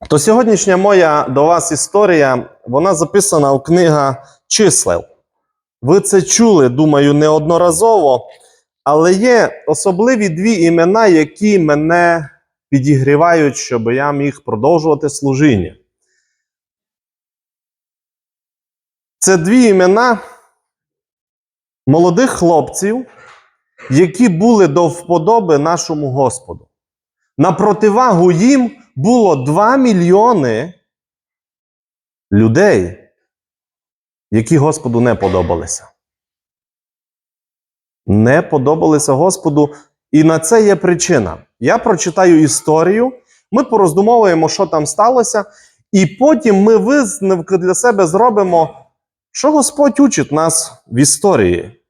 То сьогоднішня моя до вас історія, вона записана у книга чисел. Ви це чули, думаю, неодноразово, але є особливі дві імена, які мене підігрівають, щоб я міг продовжувати служіння. Це дві імена молодих хлопців, які були до вподоби нашому Господу. На противагу їм було 2 мільйони людей, які Господу не подобалися. Не подобалися Господу, і на це є причина. Я прочитаю історію, ми пороздумовуємо, що там сталося, і потім ми висновки для себе зробимо, що Господь учить нас в історії.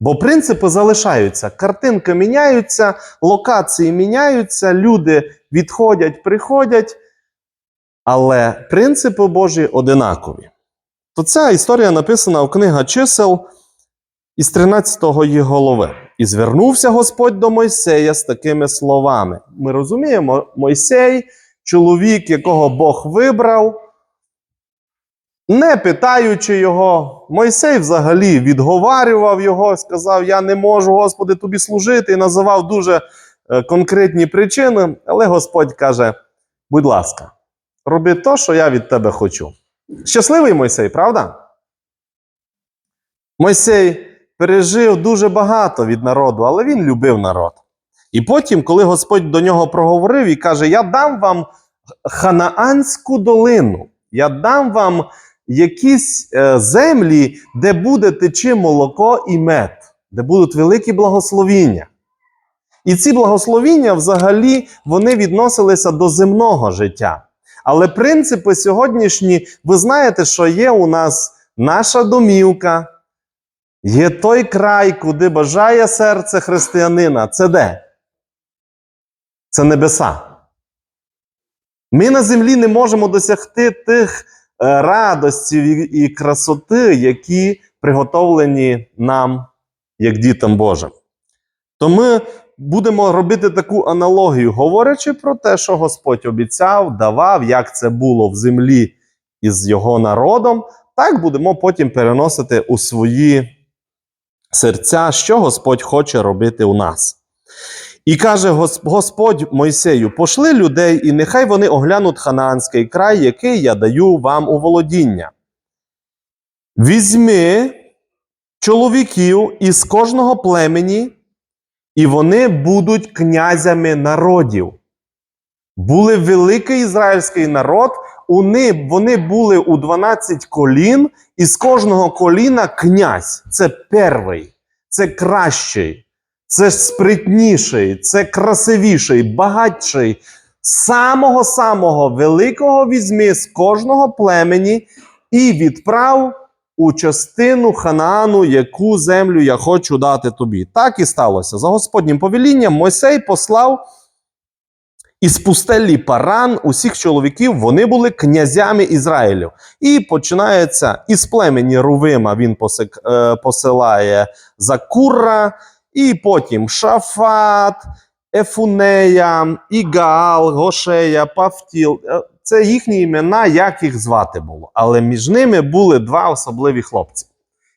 Бо принципи залишаються, картинки міняються, локації міняються, люди відходять, приходять, але принципи Божі одинакові. То ця історія написана в книга чисел із 13 її голови. І звернувся Господь до Мойсея з такими словами. Ми розуміємо, Мойсей, чоловік, якого Бог вибрав, не питаючи його, Мойсей взагалі відговарював його, сказав: Я не можу, Господи, тобі служити, і називав дуже е, конкретні причини. Але Господь каже: будь ласка, роби то, що я від тебе хочу. Щасливий Мойсей, правда? Мойсей пережив дуже багато від народу, але він любив народ. І потім, коли Господь до нього проговорив і каже: Я дам вам Ханаанську долину, я дам вам якісь е, землі, де буде течи молоко і мед, де будуть великі благословіння. І ці благословіння взагалі вони відносилися до земного життя. Але принципи сьогоднішні, ви знаєте, що є у нас наша домівка, є той край, куди бажає серце християнина. Це де? Це небеса. Ми на землі не можемо досягти тих е, радостів і, і красоти, які приготовлені нам, як дітям Божим. То ми будемо робити таку аналогію, говорячи про те, що Господь обіцяв, давав, як це було в землі із його народом, так будемо потім переносити у свої серця, що Господь хоче робити у нас. І каже Господь Мойсею: пошли людей, і нехай вони оглянуть ханаанський край, який я даю вам у володіння. Візьми чоловіків із кожного племені, і вони будуть князями народів. Були великий ізраїльський народ, вони, були у 12 колін, і з кожного коліна князь. Це перший, це кращий, це спритніший, це красивіший, багатший. Самого-самого великого візьми з кожного племені і відправ у частину Ханаану, яку землю я хочу дати тобі. Так і сталося. За Господнім повелінням Мойсей послав із пустелі Паран усіх чоловіків, вони були князями Ізраїлю. І починається із племені Рувима він е, посилає Закура, і потім Шафат, Ефунея, Ігаал, Гошея, Павтіл. Е, Це їхні імена, як їх звати було. Але між ними були два особливі хлопці.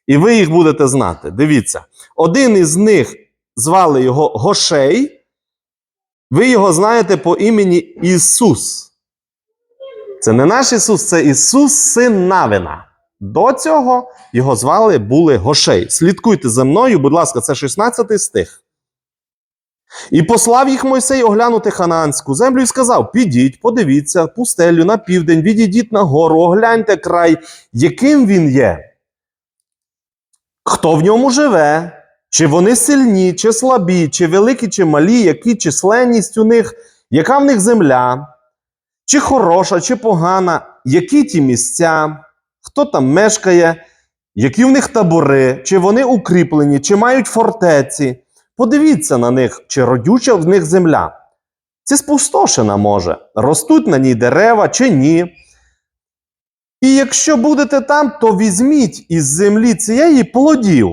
І ви їх будете знати. Дивіться, один із них звали його Гошей. Ви його знаєте по імені Ісус. Це не наш Ісус, це Ісус, син Навина. До цього його звали були Гошей. Слідкуйте за мною, будь ласка, це 16 стих. І послав їх Мойсей оглянути ханаанську землю і сказав: Підіть, подивіться пустелю на південь, відійдіть на гору, огляньте край, яким він є. Хто в ньому живе, чи вони сильні, чи слабі, чи великі, чи малі, які численність у них, яка в них земля, чи хороша, чи погана, які ті місця, хто там мешкає, які в них табори, чи вони укріплені, чи мають фортеці. Подивіться на них, чи родюча в них земля. Це спустошена може, ростуть на ній дерева чи ні. І якщо будете там, то візьміть із землі цієї плодів,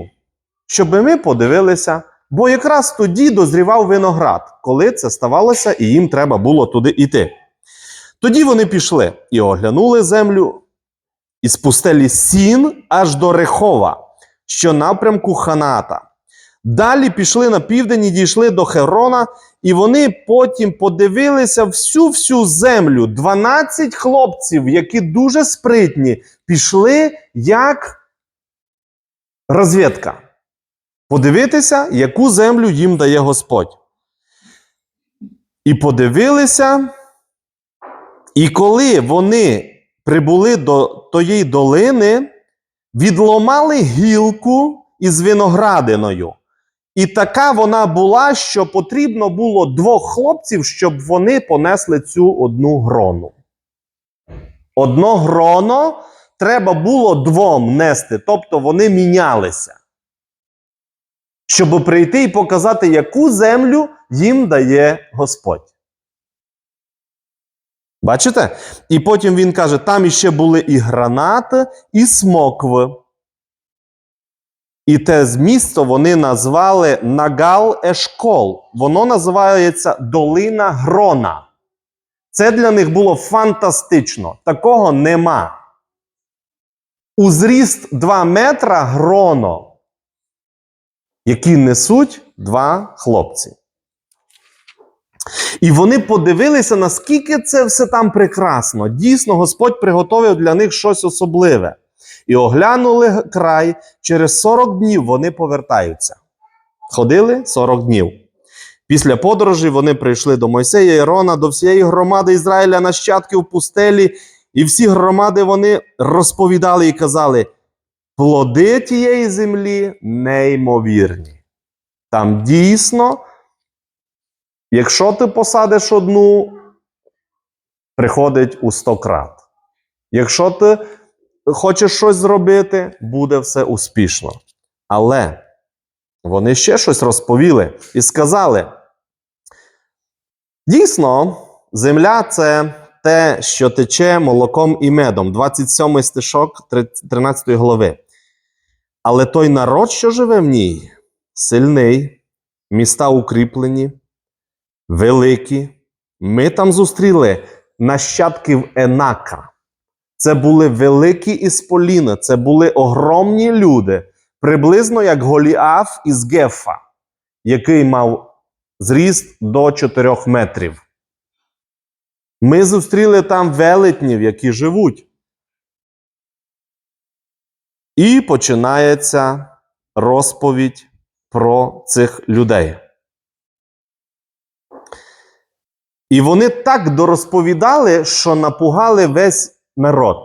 щоб ми подивилися, бо якраз тоді дозрівав виноград, коли це ставалося, і їм треба було туди йти. Тоді вони пішли і оглянули землю із пустелі Сін аж до Рехова, що напрямку Ханата. Далі пішли на південь і дійшли до Хеврона, і вони потім подивилися всю всю землю. 12 хлопців, які дуже спритні, пішли як розвідка. Подивитися, яку землю їм дає Господь. І подивилися, і коли вони прибули до тієї долини, відломали гілку із виноградиною. І така вона була, що потрібно було двох хлопців, щоб вони понесли цю одну грону. Одно гроно треба було двом нести, тобто вони мінялися. Щоб прийти і показати, яку землю їм дає Господь. Бачите? І потім він каже: там іще були і гранати, і смокви. І те місто вони назвали Нагал Ешкол. Воно називається Долина Грона. Це для них було фантастично. Такого нема. У зріст 2 метра гроно, які несуть два хлопці. І вони подивилися, наскільки це все там прекрасно. Дійсно, Господь приготовив для них щось особливе. І оглянули край, через 40 днів вони повертаються. Ходили 40 днів. Після подорожі вони прийшли до Мойсея Ірона, до всієї громади Ізраїля нащадків в пустелі, і всі громади вони розповідали і казали: плоди тієї землі неймовірні. Там дійсно, якщо ти посадиш одну, приходить у 100 крат. Якщо ти хочеш щось зробити, буде все успішно. Але вони ще щось розповіли і сказали: дійсно, земля це те, що тече молоком і медом, 27 стишок 13 глави. Але той народ, що живе в ній, сильний, міста укріплені, великі. Ми там зустріли нащадків Енака. Це були великі ісполіни, це були огромні люди, приблизно як Голіаф із Гефа, який мав зріст до 4 метрів. Ми зустріли там велетнів, які живуть. І починається розповідь про цих людей. І вони так дорозповідали, що напугали весь народ.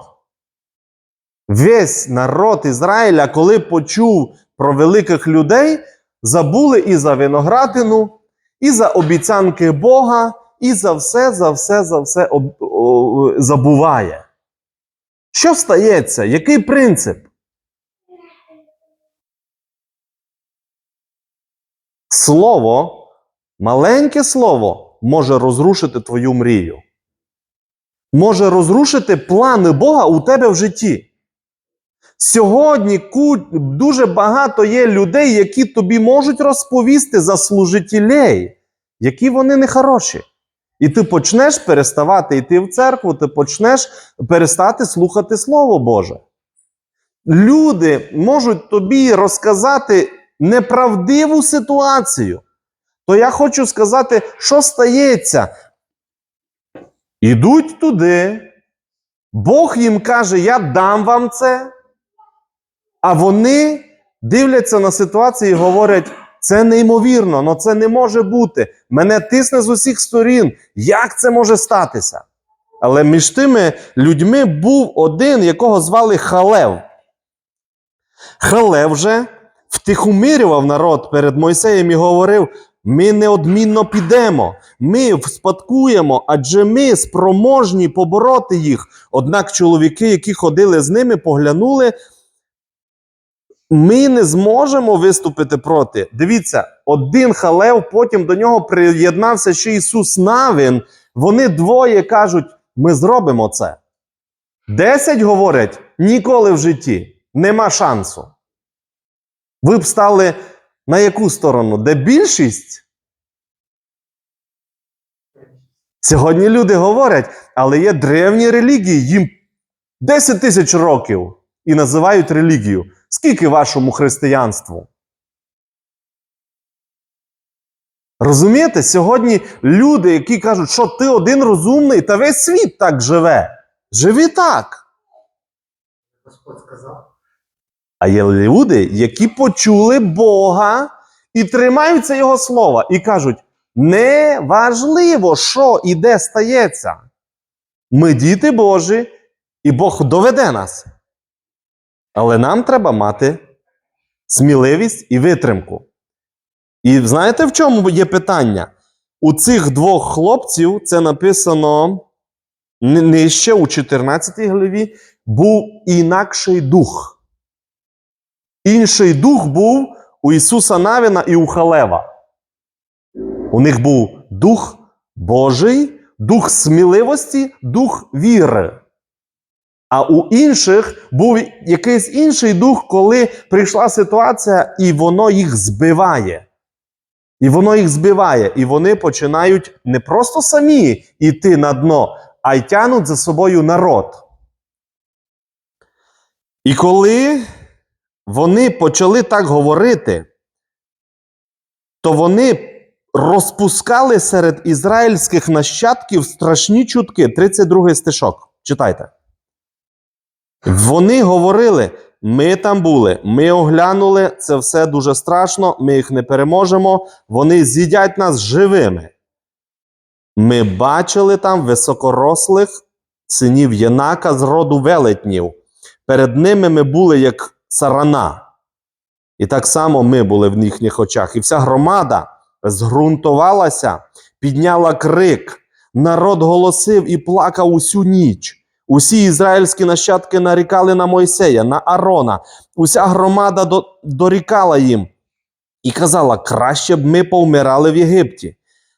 Весь народ Ізраїля, коли почув про великих людей, забули і за виноградину, і за обіцянки Бога, і за все, за все, за все забуває. Що стається? Який принцип? Слово, маленьке слово, може розрушити твою мрію може розрушити плани Бога у тебе в житті. Сьогодні дуже багато є людей, які тобі можуть розповісти за служителей, які вони нехороші. І ти почнеш переставати йти в церкву, ти почнеш перестати слухати Слово Боже. Люди можуть тобі розказати неправдиву ситуацію. То я хочу сказати, що стається. Ідуть туди, Бог їм каже: Я дам вам це. А вони дивляться на ситуацію і говорять: це неймовірно, але це не може бути. Мене тисне з усіх сторін. Як це може статися? Але між тими людьми був один, якого звали Халев. Халев же втихомирював народ перед Мойсеєм і говорив: ми неодмінно підемо, ми вспадкуємо, адже ми спроможні побороти їх. Однак чоловіки, які ходили з ними, поглянули. Ми не зможемо виступити проти. Дивіться, один халев, потім до нього приєднався ще Ісус Навин. Вони двоє кажуть: ми зробимо це. Десять говорять ніколи в житті. Нема шансу. Ви б стали на яку сторону? Де більшість? Сьогодні люди говорять, але є древні релігії, їм 10 тисяч років і називають релігію. Скільки вашому християнству? Розумієте, сьогодні люди, які кажуть, що ти один розумний, та весь світ так живе. Живі так. Господь сказав. А є люди, які почули Бога і тримаються Його слова, і кажуть: не важливо, що і де стається. Ми діти Божі, і Бог доведе нас. Але нам треба мати сміливість і витримку. І знаєте, в чому є питання? У цих двох хлопців це написано нижче у 14 главі, був інакший дух. Інший дух був у Ісуса Навіна і у Халева. У них був дух Божий, дух сміливості, дух віри. А у інших був якийсь інший дух, коли прийшла ситуація, і воно їх збиває. І воно їх збиває, і вони починають не просто самі йти на дно, а й тянуть за собою народ. І коли вони почали так говорити, то вони розпускали серед ізраїльських нащадків страшні чутки. 32 стишок. Читайте. Вони говорили: ми там були, ми оглянули, це все дуже страшно, ми їх не переможемо, вони з'їдять нас живими. Ми бачили там високорослих синів Єнака з роду велетнів. Перед ними ми були як сарана. І так само ми були в їхніх очах. І вся громада зґрунтувалася, підняла крик. Народ голосив і плакав усю ніч. Усі ізраїльські нащадки нарікали на Мойсея, на Арона. Уся громада до- дорікала їм і казала: краще б ми повмирали в Єгипті.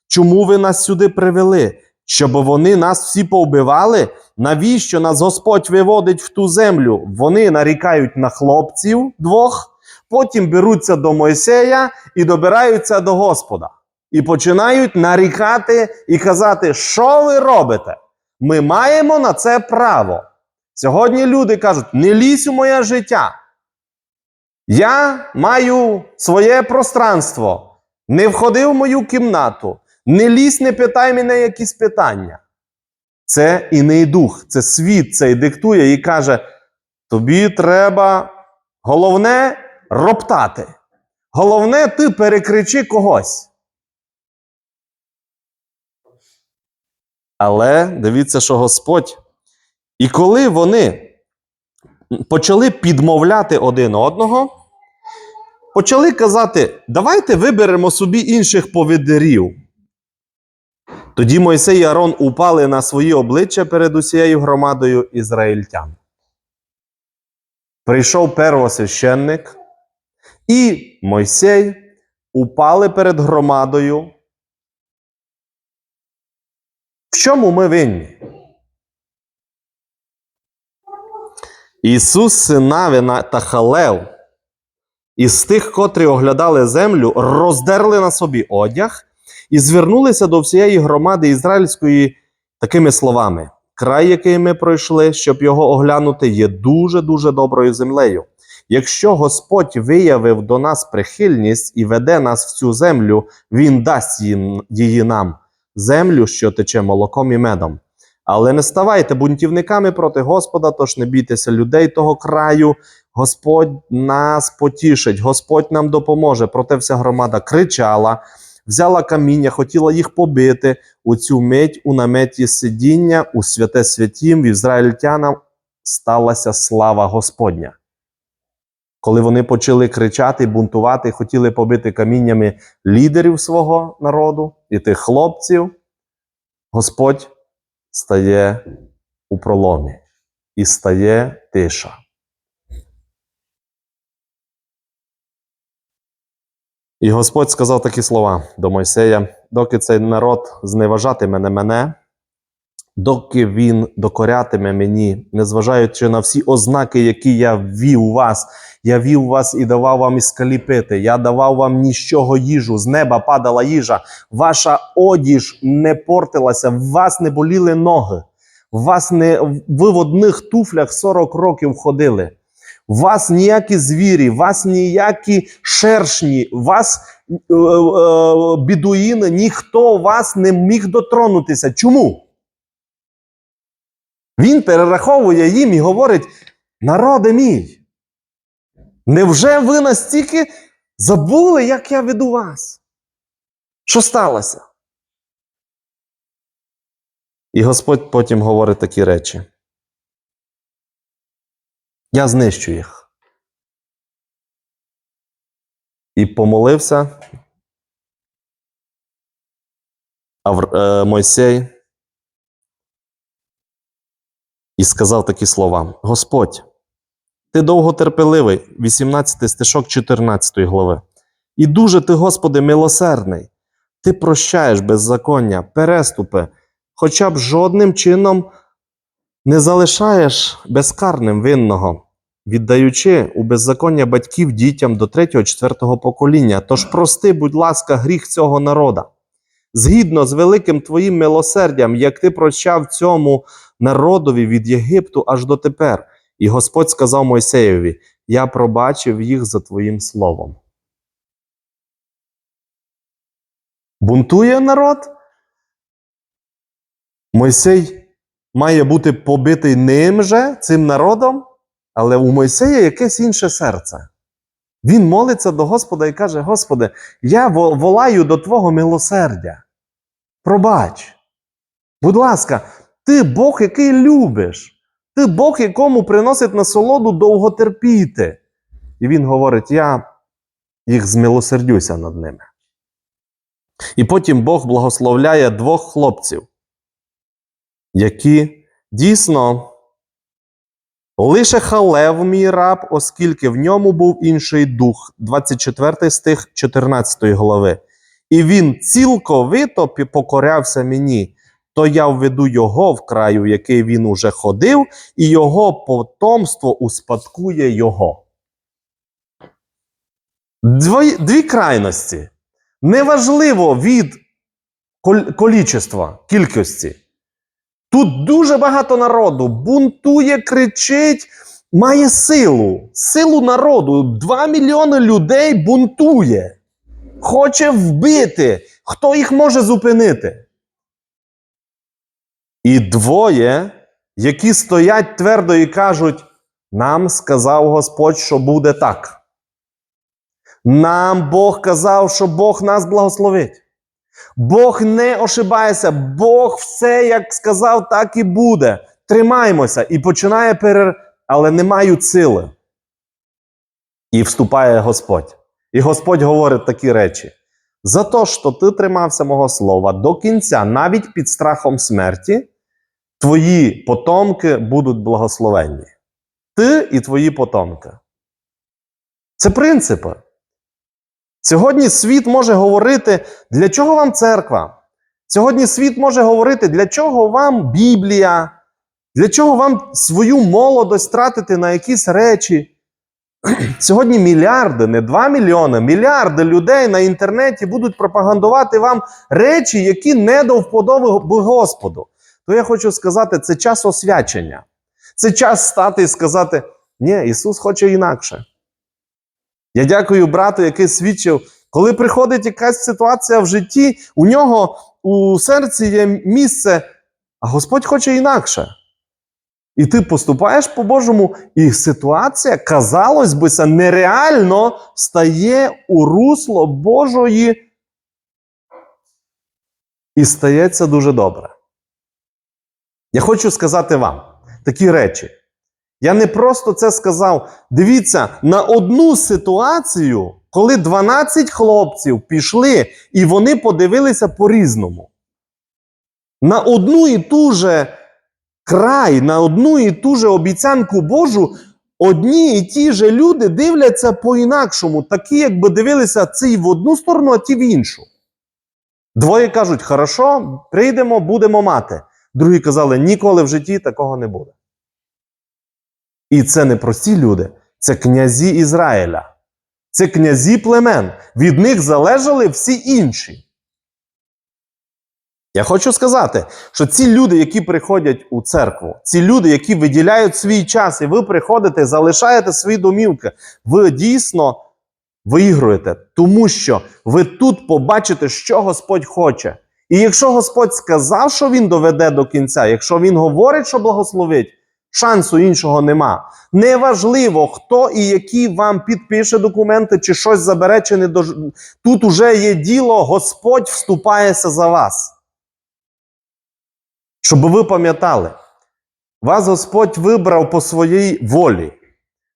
Чому ви нас сюди привели? Щоб вони нас всі повбивали? Навіщо нас Господь виводить в ту землю? Вони нарікають на хлопців двох, потім беруться до Мойсея і добираються до Господа. І починають нарікати і казати, що ви робите? Ми маємо на це право. Сьогодні люди кажуть: не лізь у моє життя. Я маю своє пространство. Не входи в мою кімнату. Не лізь, не питай мене якісь питання. Це іний дух, це світ цей диктує і каже: тобі треба головне роптати. Головне, ти перекричи когось. Але дивіться, що Господь. І коли вони почали підмовляти один одного, почали казати: давайте виберемо собі інших повідерів. Тоді Мойсей і Арон упали на свої обличчя перед усією громадою ізраїльтян. Прийшов первосвященник, і Мойсей упали перед громадою. В чому ми винні? Ісус, син Навіна та Халев, із тих, котрі оглядали землю, роздерли на собі одяг і звернулися до всієї громади ізраїльської такими словами: край, який ми пройшли, щоб його оглянути, є дуже-дуже доброю землею. Якщо Господь виявив до нас прихильність і веде нас в цю землю, Він дасть її нам, землю, що тече молоком і медом. Але не ставайте бунтівниками проти Господа, тож не бійтеся людей того краю. Господь нас потішить, Господь нам допоможе. Проте вся громада кричала, взяла каміння, хотіла їх побити. У цю мить у наметі сидіння, у святе святім, в ізраїльтянам сталася слава Господня. Коли вони почали кричати, бунтувати, хотіли побити каміннями лідерів свого народу і тих хлопців, Господь стає у проломі і стає тиша. І Господь сказав такі слова до Мойсея: доки цей народ зневажатиме не мене, доки він докорятиме мені, незважаючи на всі ознаки, які я ввів у вас, я вів вас і давав вам із скалі пити, я давав вам ніщого їжу, з неба падала їжа, ваша одіж не портилася, в вас не боліли ноги, вас не ви в одних туфлях 40 років ходили. Вас ніякі звірі, вас ніякі шершні, вас е, е, бідуїни, ніхто вас не міг дотронутися. Чому? Він перераховує їм і говорить: народе мій, невже ви настільки забули, як я веду вас? Що сталося? І Господь потім говорить такі речі. Я знищу їх. І помолився Авр... е, Мойсей і сказав такі слова: Господь, ти довготерпеливий, 18 стишок 14 глави. І дуже ти, Господи, милосердний. Ти прощаєш беззаконня, переступи, хоча б жодним чином не залишаєш безкарним винного, віддаючи у беззаконня батьків дітям до 3-4 покоління. Тож прости, будь ласка, гріх цього народа. Згідно з великим твоїм милосердям, як ти прощав цьому народові від Єгипту аж до тепер. І Господь сказав Мойсеєві: Я пробачив їх за твоїм словом. Бунтує народ. Мойсей має бути побитий ним же, цим народом, але у Мойсея якесь інше серце. Він молиться до Господа і каже: Господи, я волаю до Твого милосердя. Пробач. Будь ласка, ти Бог, який любиш. Ти Бог, якому приносить насолоду довго терпіти. І він говорить: Я їх змилосердюся над ними. І потім Бог благословляє двох хлопців, які дійсно лише халев мій раб, оскільки в ньому був інший дух, 24 стих 14 глави. І він цілковито покорявся мені, то я введу його в краю, в який він уже ходив, і його потомство успадкує його. Дві, дві крайності. Неважливо від колічества, кількості. Тут дуже багато народу бунтує, кричить, має силу. Силу народу. Два мільйони людей бунтує. Хоче вбити. Хто їх може зупинити? І двоє, які стоять твердо і кажуть: нам сказав Господь, що буде так. Нам Бог казав, що Бог нас благословить. Бог не ошибається, Бог все, як сказав, так і буде. Тримаймося і починає перер... але не мають сили. І вступає Господь. І Господь говорить такі речі: за те, що ти тримався мого слова до кінця, навіть під страхом смерті, твої потомки будуть благословенні. Ти і твої потомки. Це принципи. Сьогодні світ може говорити, для чого вам церква? Сьогодні світ може говорити, для чого вам Біблія, для чого вам свою молодость тратити на якісь речі. Сьогодні мільярди, не 2 мільйони, мільярди людей на інтернеті будуть пропагандувати вам речі, які не до вподоби Господу. То я хочу сказати, це час освячення. Це час стати і сказати: ні, Ісус хоче інакше. Я дякую брату, який свідчив, коли приходить якась ситуація в житті, у нього у серці є місце, а Господь хоче інакше. І ти поступаєш по-божому, і ситуація, казалось би, нереально стає у русло Божої. І стається дуже добре. Я хочу сказати вам такі речі. Я не просто це сказав. Дивіться, на одну ситуацію, коли 12 хлопців пішли, і вони подивилися по-різному. На одну і ту же край, на одну і ту же обіцянку Божу, одні і ті же люди дивляться по-інакшому, такі, якби дивилися ці в одну сторону, а ті в іншу. Двоє кажуть: хорошо, прийдемо, будемо мати. Другі казали, ніколи в житті такого не буде. І це не прості люди, це князі Ізраїля. Це князі племен. Від них залежали всі інші. Я хочу сказати, що ці люди, які приходять у церкву, ці люди, які виділяють свій час, і ви приходите, залишаєте свої домівки, ви дійсно виігруєте, тому що ви тут побачите, що Господь хоче. І якщо Господь сказав, що Він доведе до кінця, якщо Він говорить, що благословить, шансу іншого нема. Неважливо, хто і які вам підпише документи, чи щось забере, чи не дож... Тут уже є діло, Господь вступається за вас. Щоб ви пам'ятали, вас Господь вибрав по своїй волі.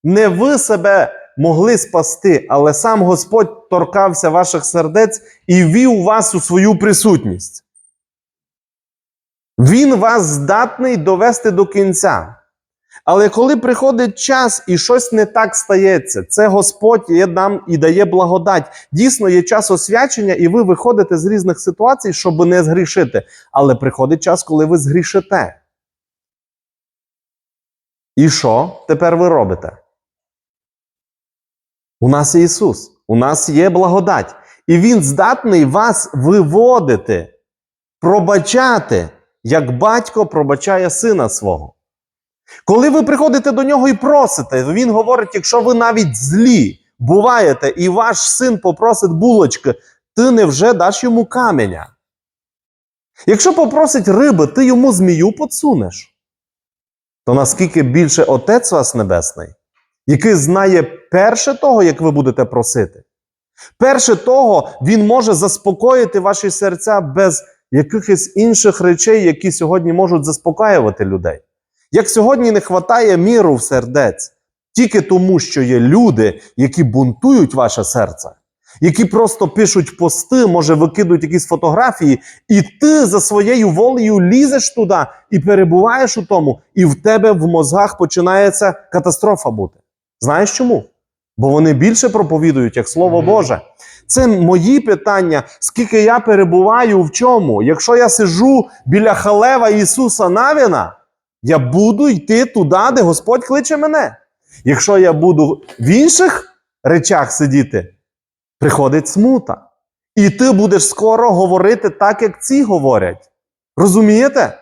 Не ви себе могли спасти, але сам Господь торкався ваших сердець і вів вас у свою присутність. Він вас здатний довести до кінця. Але коли приходить час і щось не так стається, це Господь є нам і дає благодать. Дійсно, є час освячення, і ви виходите з різних ситуацій, щоб не згрішити. Але приходить час, коли ви згрішите. І що тепер ви робите? У нас є Ісус, у нас є благодать. І Він здатний вас виводити, пробачати, як батько пробачає сина свого. Коли ви приходите до нього і просите, він говорить: якщо ви навіть злі буваєте, і ваш син попросить булочки, ти невже даш йому каменя? Якщо попросить риби, ти йому змію подсунеш. То наскільки більше Отець вас Небесний, який знає перше того, як ви будете просити, перше того, він може заспокоїти ваші серця без якихось інших речей, які сьогодні можуть заспокоювати людей. Як сьогодні не вистачає міру в сердець, тільки тому, що є люди, які бунтують ваше серце, які просто пишуть пости, може викидують якісь фотографії, і ти за своєю волею лізеш туди і перебуваєш у тому, і в тебе в мозгах починається катастрофа бути. Знаєш чому? Бо вони більше проповідують як Слово Боже. Це мої питання, скільки я перебуваю в чому. Якщо я сижу біля халева Ісуса Навіна, я буду йти туди, де Господь кличе мене. Якщо я буду в інших речах сидіти, приходить смута. І ти будеш скоро говорити так, як ці говорять. Розумієте?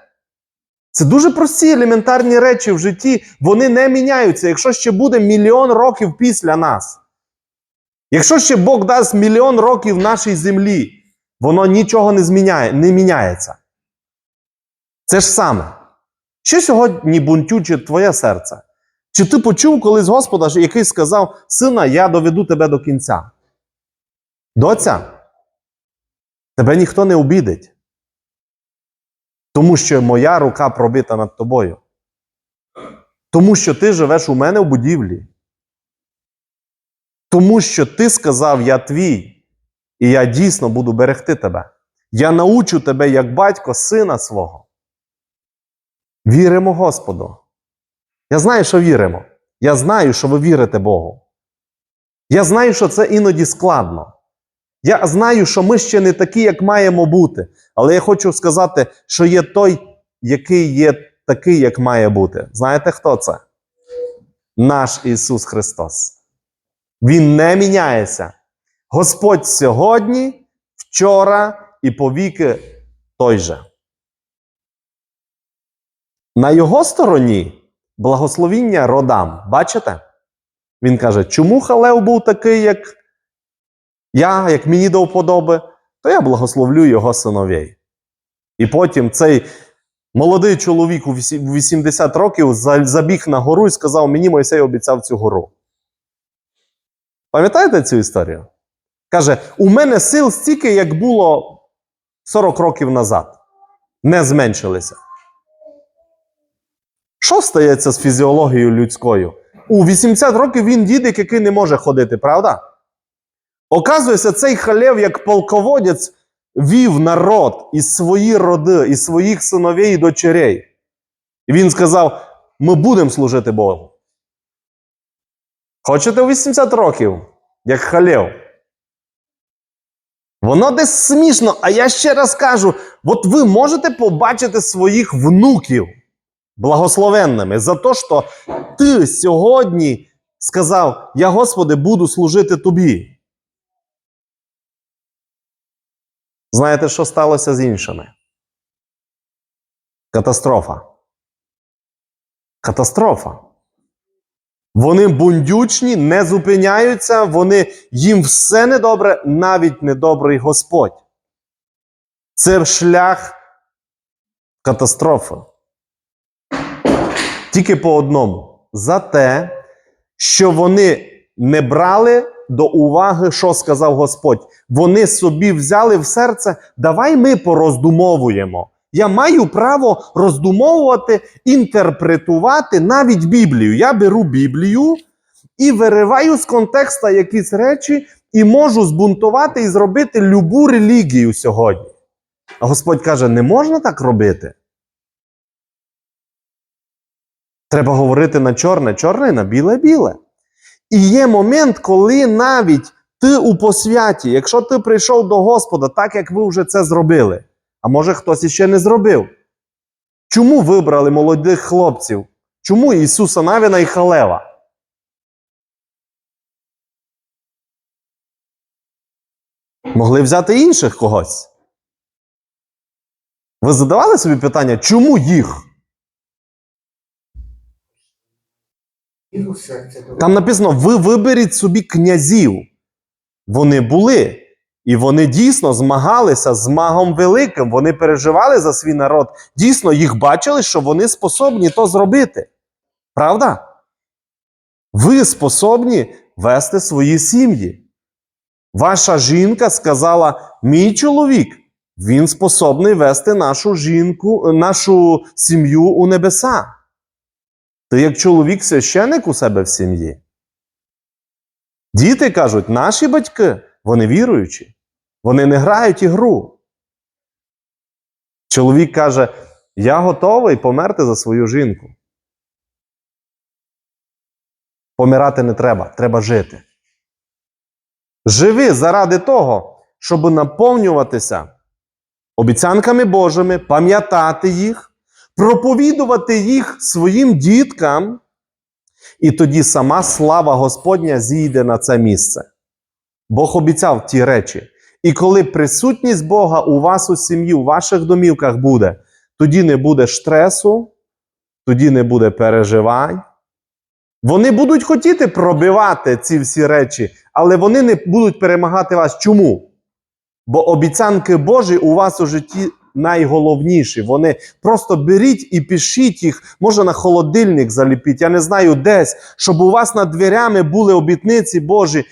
Це дуже прості елементарні речі в житті. Вони не міняються, якщо ще буде мільйон років після нас. Якщо ще Бог дасть мільйон років нашій землі, воно нічого не зміняє, не міняється. Це ж саме. Що сьогодні бунтючить твоє серце? Чи ти почув колись Господа, який сказав: Сина, я доведу тебе до кінця? Доця, тебе ніхто не обідить. Тому що моя рука пробита над тобою. Тому що ти живеш у мене в будівлі. Тому що ти сказав, я твій, і я дійсно буду берегти тебе. Я научу тебе як батько сина свого. Віримо Господу. Я знаю, що віримо. Я знаю, що ви вірите Богу. Я знаю, що це іноді складно. Я знаю, що ми ще не такі, як маємо бути. Але я хочу сказати, що є той, який є такий, як має бути. Знаєте, хто це? Наш Ісус Христос. Він не міняється. Господь сьогодні, вчора і повіки той же. На його стороні благословіння родам. Бачите? Він каже: чому Халев був такий, як я, як мені до вподоби, то я благословлю його синовей. І потім цей молодий чоловік у 80 років забіг на гору і сказав: мені Мойсей обіцяв цю гору. Пам'ятаєте цю історію? Каже: у мене сил стільки, як було 40 років назад. Не зменшилися. Що стається з фізіологією людською? У 80 років він дідик, який не може ходити, правда? Оказується, цей халев, як полководець, вів народ із свої роди, із своїх синовей і дочерей. І він сказав: ми будемо служити Богу. Хочете у 80 років, як халев? Воно десь смішно, а я ще раз кажу: от ви можете побачити своїх внуків благословенними за те, що ти сьогодні сказав: Я, Господи, буду служити тобі. Знаєте, що сталося з іншими? Катастрофа. Катастрофа. Вони бундючні, не зупиняються, вони, їм все недобре, навіть недобрий Господь. Це шлях катастрофи. Тільки по одному. За те, що вони не брали до уваги, що сказав Господь. Вони собі взяли в серце, давай ми пороздумовуємо. Я маю право роздумовувати, інтерпретувати навіть Біблію. Я беру Біблію і вириваю з контекста якісь речі і можу збунтувати і зробити любу релігію сьогодні. А Господь каже: не можна так робити. Треба говорити на чорне, чорне, на біле, біле. І є момент, коли навіть ти у посвяті, якщо ти прийшов до Господа, так як ви вже це зробили, а може хтось іще не зробив. Чому вибрали молодих хлопців? Чому Ісуса Навіна і Халева? Могли взяти інших когось. Ви задавали собі питання, чому їх? Там написано: ви виберіть собі князів. Вони були. І вони дійсно змагалися з магом великим. Вони переживали за свій народ. Дійсно, їх бачили, що вони способні то зробити. Правда? Ви способні вести свої сім'ї. Ваша жінка сказала: мій чоловік, він способний вести нашу жінку, нашу сім'ю у небеса. Ти як чоловік священик у себе в сім'ї. Діти кажуть, наші батьки, вони віруючі, вони не грають ігру. Чоловік каже: Я готовий померти за свою жінку. Помирати не треба, треба жити. Живи заради того, щоб наповнюватися обіцянками Божими, пам'ятати їх, проповідувати їх своїм діткам, і тоді сама слава Господня зійде на це місце. Бог обіцяв ті речі. І коли присутність Бога у вас у сім'ї, у ваших домівках буде, тоді не буде стресу, тоді не буде переживань. Вони будуть хотіти пробивати ці всі речі, але вони не будуть перемагати вас. Чому? Бо обіцянки Божі у вас у житті найголовніші. Вони просто беріть і пишіть їх, може на холодильник заліпіть, я не знаю десь, щоб у вас над дверями були обітниці Божі.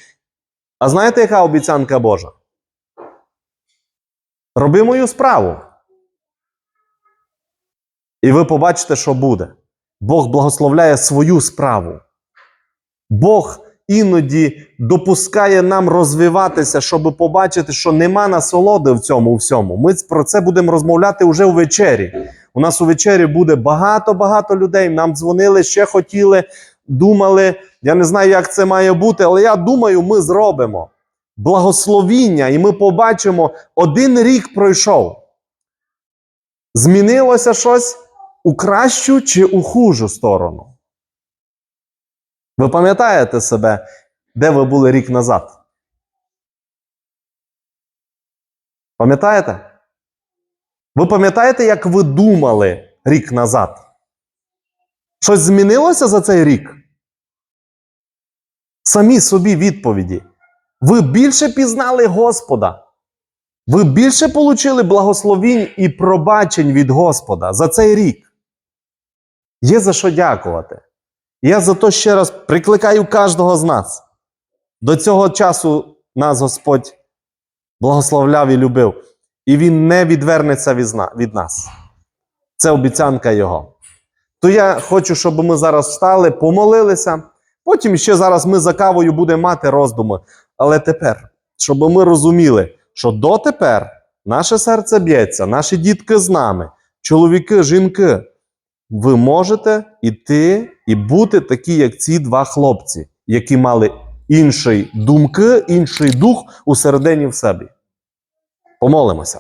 А знаєте, яка обіцянка Божа? Роби мою справу. І ви побачите, що буде. Бог благословляє свою справу. Бог іноді допускає нам розвиватися, щоб побачити, що нема насолоди в цьому всьому. Ми про це будемо розмовляти вже у вечері. У нас у вечері буде багато-багато людей. Нам дзвонили, ще хотіли, думали. Я не знаю, як це має бути, але я думаю, ми зробимо благословіння, і ми побачимо, один рік пройшов. Змінилося щось у кращу чи у хужу сторону. Ви пам'ятаєте себе, де ви були рік назад? Пам'ятаєте? Ви пам'ятаєте, як ви думали рік назад? Щось змінилося за цей рік? Самі собі відповіді. Ви більше пізнали Господа. Ви більше получили благословінь і пробачень від Господа за цей рік. Є за що дякувати. Я за то ще раз прикликаю кожного з нас. До цього часу нас Господь благословляв і любив, і Він не відвернеться від від нас. Це обіцянка Його. То я хочу, щоб ми зараз встали, помолилися. Потім ще зараз ми за кавою будемо мати роздуми. Але тепер, щоб ми розуміли, що дотепер наше серце б'ється, наші дітки з нами, чоловіки, жінки, ви можете іти і бути такі, як ці два хлопці, які мали інші думки, інший дух усередині в собі. Помолимося.